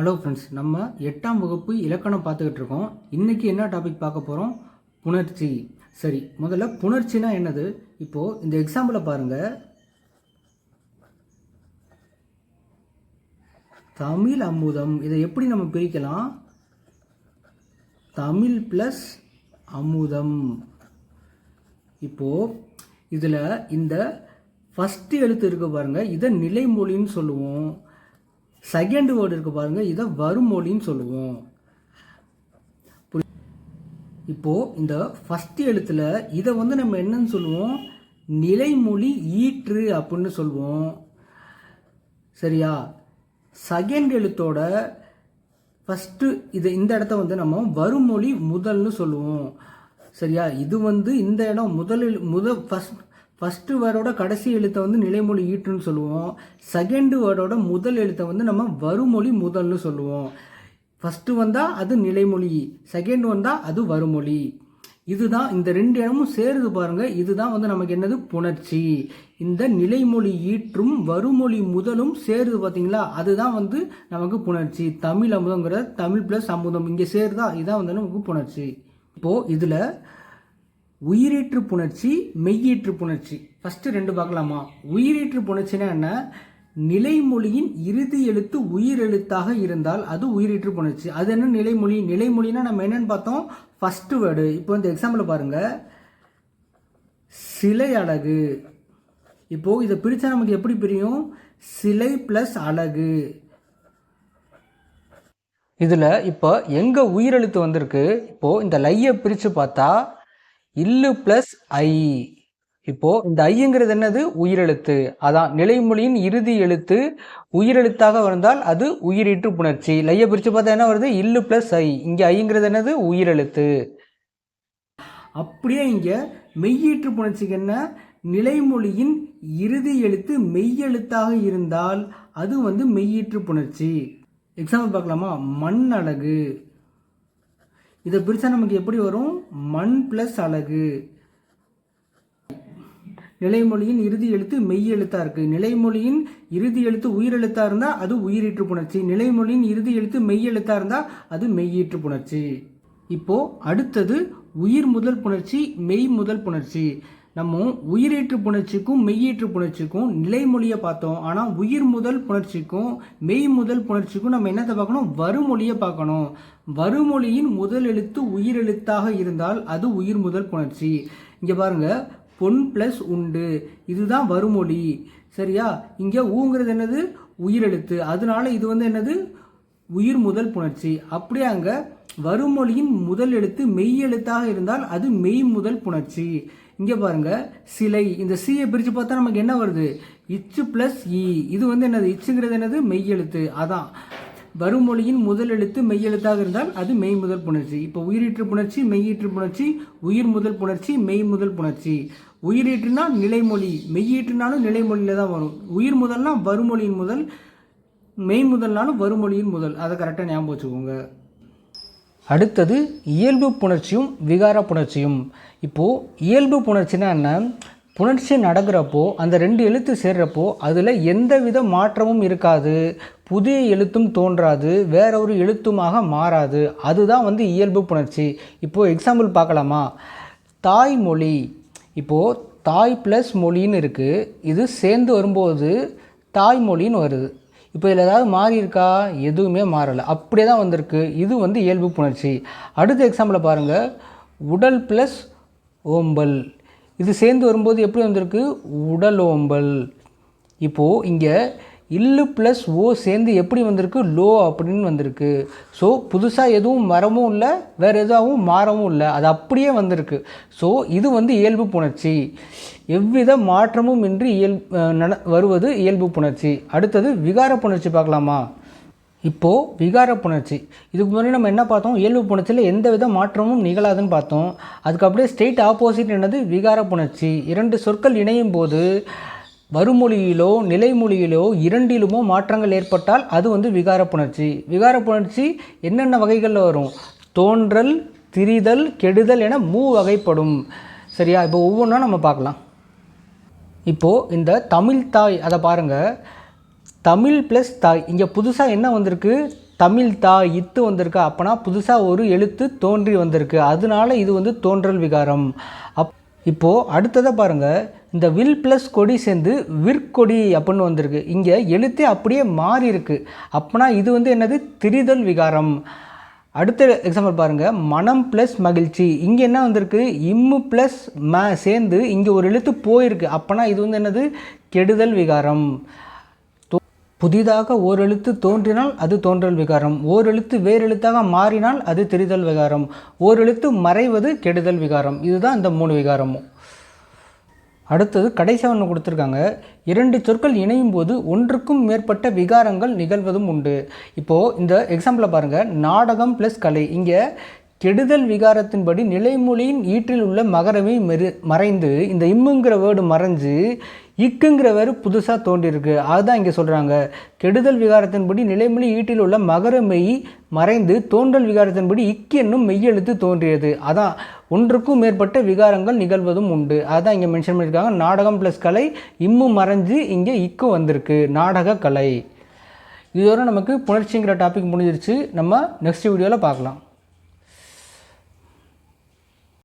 Hello friends நம்ம எட்டாம் வகுப்பு இலக்கணம் பார்த்துக்கிட்டு இருக்கோம். இன்றைக்கி என்ன டாபிக் பார்க்க போகிறோம் புணர்ச்சி. சரி முதல்ல புணர்ச்சினா என்னது? இப்போது இந்த எக்ஸாம்பிளை பாருங்கள் தமிழ் அமுதம். இதை எப்படி நம்ம பிரிக்கலாம்? தமிழ் ப்ளஸ் அமுதம். இப்போது இதில் இந்த ஃபஸ்ட்டு எழுத்து இருக்கு பாருங்கள் இதை நிலைமொழின்னு சொல்லுவோம். செகண்ட் வேர்டு இருக்குது பாருங்கள் இதை வருமொழின்னு சொல்லுவோம். இப்போது இந்த ஃபஸ்ட் எழுத்தில் இதை வந்து நம்ம என்னன்னு சொல்லுவோம்? நிலைமொழி ஈற்று அப்படின்னு சொல்லுவோம். சரியா? செகண்ட் எழுத்தோட ஃபஸ்ட்டு இது இந்த இடத்த வந்து நம்ம வருமொழி முதல்னு சொல்லுவோம். சரியா? இது வந்து இந்த இடம் முதல் முத ஃபஸ்ட் ஃபஸ்ட்டு வேர்டோட கடைசி எழுத்தை வந்து நிலைமொழி ஈட்டுன்னு சொல்லுவோம். செகண்ட் வேர்டோட முதல் எழுத்தை வந்து நம்ம வருமொழி முதல்னு சொல்லுவோம். ஃபஸ்ட்டு வந்தால் அது நிலைமொழி செகண்ட் வந்தால் அது வருமொழி இதுதான் இந்த ரெண்டு இடமும் சேருது பாருங்க. இதுதான் வந்து நமக்கு என்னது? புணர்ச்சி. இந்த நிலைமொழி ஈற்றும் வருமொழி முதலும் சேருது பார்த்தீங்களா அதுதான் வந்து நமக்கு புணர்ச்சி. தமிழ் அமுதங்கிற தமிழ் ப்ளஸ் அமுதம் இங்கே சேருதா? இதுதான் வந்து நமக்கு புணர்ச்சி. இப்போது இதில் உயிரீற்று புணர்ச்சி மெய்யீற்று புணர்ச்சி. ஃபஸ்ட்டு ரெண்டு பார்க்கலாமா? உயிரீற்று புணர்ச்சினா என்ன? நிலைமொழியின் இறுதி எழுத்து உயிர் எழுத்தாக இருந்தால் அது உயிரீற்று புணர்ச்சி. அது என்ன நிலைமொழி? நிலைமொழினா நம்ம என்னன்னு பார்த்தோம்? ஃபஸ்ட்டு வேர்டு இப்போ இந்த எக்ஸாம்பிள் பாருங்கள் சிலை அழகு. இப்போது இதை பிரித்தா நமக்கு எப்படி பிரியும்? சிலை ப்ளஸ் அழகு. இதில் இப்போ எங்கே உயிரெழுத்து வந்திருக்கு? இப்போது இந்த லையை பிரித்து பார்த்தா இல்லு ப்ளஸ் ஐ இப்போது இந்த ஐங்கிறது என்னது? உயிரெழுத்து. அதான் நிலைமொழியின் இறுதி எழுத்து உயிரெழுத்தாக வந்தால் அது உயிரீற்று புணர்ச்சி. லையை பிரித்து பார்த்தா என்ன வருது? இல்லு ப்ளஸ் ஐ இங்கே ஐங்கிறது என்னது? உயிரெழுத்து. அப்படியே இங்கே மெய்யீற்று புணர்ச்சிக்கு என்ன? நிலைமொழியின் இறுதி எழுத்து மெய்யெழுத்தாக இருந்தால் அது வந்து மெய்யீற்று புணர்ச்சி. எக்ஸாம்பிள் பார்க்கலாமா? மண் அழகு இதை பிரிச்சா நமக்கு எப்படி வரும்? மண் பிளஸ் அழகு நிலைமொழியின் இறுதி எழுத்து மெய் எழுத்தா இருக்கு. நிலைமொழியின் இறுதி எழுத்து உயிர் எழுத்தா இருந்தா அது உயிரீற்று புணர்ச்சி. நிலைமொழியின் இறுதி எழுத்து மெய் எழுத்தா இருந்தா அது மெய்யீற்று புணர்ச்சி. இப்போ அடுத்தது உயிர் முதல் புணர்ச்சி மெய் முதல் புணர்ச்சி. நம்ம உயிரீற்று புணர்ச்சிக்கும் மெய்யீற்று புணர்ச்சிக்கும் நிலைமொழியை பார்த்தோம். ஆனால் உயிர் முதல் புணர்ச்சிக்கும் மெய் முதல் புணர்ச்சிக்கும் நம்ம என்னத்தை பார்க்கணும்? வருமொழியை பார்க்கணும். வருமொழியின் முதல் எழுத்து உயிரெழுத்தாக இருந்தால் அது உயிர் முதல் புணர்ச்சி. இங்கே பாருங்க பொன் ப்ளஸ் உண்டு. இதுதான் வருமொழி சரியா? இங்கே ஊங்கிறது என்னது? உயிரெழுத்து அதனால இது வந்து என்னது? உயிர் முதல் புணர்ச்சி. அப்படியே அங்கே வருமொழியின் முதல் எழுத்து மெய் எழுத்தாக இருந்தால் அது மெய் முதல் புணர்ச்சி. இங்கே பாருங்கள் சிலை. இந்த சியை பிரிச்சு பார்த்தா நமக்கு என்ன வருது? இச்சு ப்ளஸ் இ இது வந்து என்னது? இச்சுங்கிறது என்னது? மெய்யெழுத்து. அதான். வருமொழியின் முதல் எழுத்து மெய் எழுத்தாக இருந்தால் அது மெய் முதல் புணர்ச்சி. இப்போ உயிரீற்று புணர்ச்சி மெய்யீற்று புணர்ச்சி உயிர் முதல் புணர்ச்சி மெய் முதல் புணர்ச்சி. உயிரீற்றுனா நிலைமொழி. மெய்யீற்றுனாலும் நிலைமொழியில் தான் வரும். உயிர் முதல்னா வருமொழியின் முதல் மெய் முதல்னாலும் வருமொழியின் முதல். அதை கரெக்டாக ஞாபகம் வச்சுக்கோங்க. அடுத்தது இயல்பு புணர்ச்சியும் விகார புணர்ச்சியும். இப்போது இயல்பு புணர்ச்சினா என்ன? புணர்ச்சி நடக்கிறப்போ அந்த ரெண்டு எழுத்து சேர்கிறப்போ அதில் எந்தவித மாற்றமும் இருக்காது. புதிய எழுத்தும் தோன்றாது வேற ஒரு எழுத்துமாக மாறாது. அதுதான் வந்து இயல்பு புணர்ச்சி. இப்போது எக்ஸாம்பிள் பார்க்கலாமா? தாய்மொழி. இப்போது தாய் ப்ளஸ் மொழின்னு இருக்குது இது சேர்ந்து வரும்போது தாய்மொழின்னு வருது. இப்போ இதில் ஏதாவது மாறி இருக்கா? எதுவுமே மாறலை. அப்படியே தான் வந்திருக்கு. இது வந்து இயல்பு புணர்ச்சி. அடுத்த எக்ஸாம்பிளை பாருங்கள் உடல் ப்ளஸ் ஓம்பல். இது சேர்ந்து வரும்போது எப்படி வந்திருக்கு? உடல் ஓம்பல். இப்போது இங்கே இல்லு ப்ளஸ் ஓ சேர்ந்து எப்படி வந்திருக்கு? லோ அப்படின்னு வந்திருக்கு. ஸோ புதுசாக எதுவும் மரமும் இல்லை வேறு எதுவும் மாறவும் இல்லை. அது அப்படியே வந்திருக்கு. ஸோ இது வந்து இயல்பு புணர்ச்சி. எவ்வித மாற்றமும் இன்றி இயல் நட வருவது இயல்பு புணர்ச்சி. அடுத்தது விகார புணர்ச்சி பார்க்கலாமா? இப்போது விகார புணர்ச்சி. இதுக்கு முன்னாடி நம்ம என்ன பார்த்தோம்? இயல்பு புணர்ச்சியில் எந்த வித மாற்றமும் நிகழாதுன்னு பார்த்தோம். அதுக்கு அப்படியே ஸ்ட்ரெயிட் ஆப்போசிட் என்னது? விகார புணர்ச்சி. இரண்டு சொற்கள் இணையும் போது வருமொழியிலோ நிலைமொழியிலோ இரண்டிலுமோ மாற்றங்கள் ஏற்பட்டால் அது வந்து விகார புணர்ச்சி. விகார புணர்ச்சி என்னென்ன வகைகளில் வரும்? தோன்றல் திரிதல் கெடுதல் என மூ வகைப்படும். சரியா? இப்போ ஒவ்வொன்றா நம்ம பார்க்கலாம். இப்போது இந்த தமிழ் தாய் அதை பாருங்கள் தமிழ் ப்ளஸ் தாய். இங்கே புதுசாக என்ன வந்திருக்கு? தமிழ் தாய் இத்து வந்திருக்கு. அப்போனா புதுசாக ஒரு எழுத்து தோன்றி வந்திருக்கு. அதனால இது வந்து தோன்றல் விகாரம். அப் இப்போது அடுத்ததை பாருங்கள் இந்த வில் ப்ளஸ் கொடி சேர்ந்து விற்கொடி அப்படின்னு வந்திருக்கு. இங்கே எழுத்தே அப்படியே மாறி இருக்கு. அப்போனா இது வந்து என்னது? திரிதல் விகாரம். அடுத்த எக்ஸாம்பிள் பாருங்கள் மனம் ப்ளஸ் மகிழ்ச்சி. இங்கே என்ன வந்திருக்கு? இம்மு ப்ளஸ் ம சேர்ந்து இங்கே ஒரு எழுத்து போயிருக்கு. அப்போனா இது வந்து என்னது? கெடுதல் விகாரம். புதிதாக ஓர் எழுத்து தோன்றினால் அது தோன்றல் விகாரம். ஓர் எழுத்து வேறு எழுத்தாக மாறினால் அது திரிதல் விகாரம். ஓர் எழுத்து மறைவது கெடுதல் விகாரம். இதுதான் இந்த மூணு விகாரமும். அடுத்தது கடைசியாக ஒன்று கொடுத்துருக்காங்க. இரண்டு சொற்கள் இணையும் போது ஒன்றுக்கும் மேற்பட்ட விகாரங்கள் நிகழ்வதும் உண்டு. இப்போது இந்த எக்ஸாம்பிளை பாருங்கள் நாடகம் ப்ளஸ் கலை. இங்கே கெடுதல் விகாரத்தின்படி நிலைமொழியின் ஈற்றில் உள்ள மகரமே மெரு மறைந்து இந்த இம்முங்கிற வேர்டு மறைஞ்சு இக்குங்கிற வேறு புதுசாக தோன்றியிருக்கு. அதுதான் இங்கே சொல்கிறாங்க கெடுதல் விகாரத்தின்படி நிலைமொழி ஈட்டில் உள்ள மகர மெய் மறைந்து தோன்றல் விகாரத்தின்படி இக்கு என்னும் மெய்யெழுத்து தோன்றியது. அதான் ஒன்றுக்கும் மேற்பட்ட விகாரங்கள் நிகழ்வதும் உண்டு. அதான் இங்கே மென்ஷன் பண்ணியிருக்காங்க. நாடகம் ப்ளஸ் கலை இம்மு மறைஞ்சு இங்கே இக்கு வந்திருக்கு. நாடக கலை. இதோட நமக்கு புணர்ச்சிங்கிற டாபிக் முடிஞ்சிருச்சு. நம்ம நெக்ஸ்ட் வீடியோவில் பார்க்கலாம்.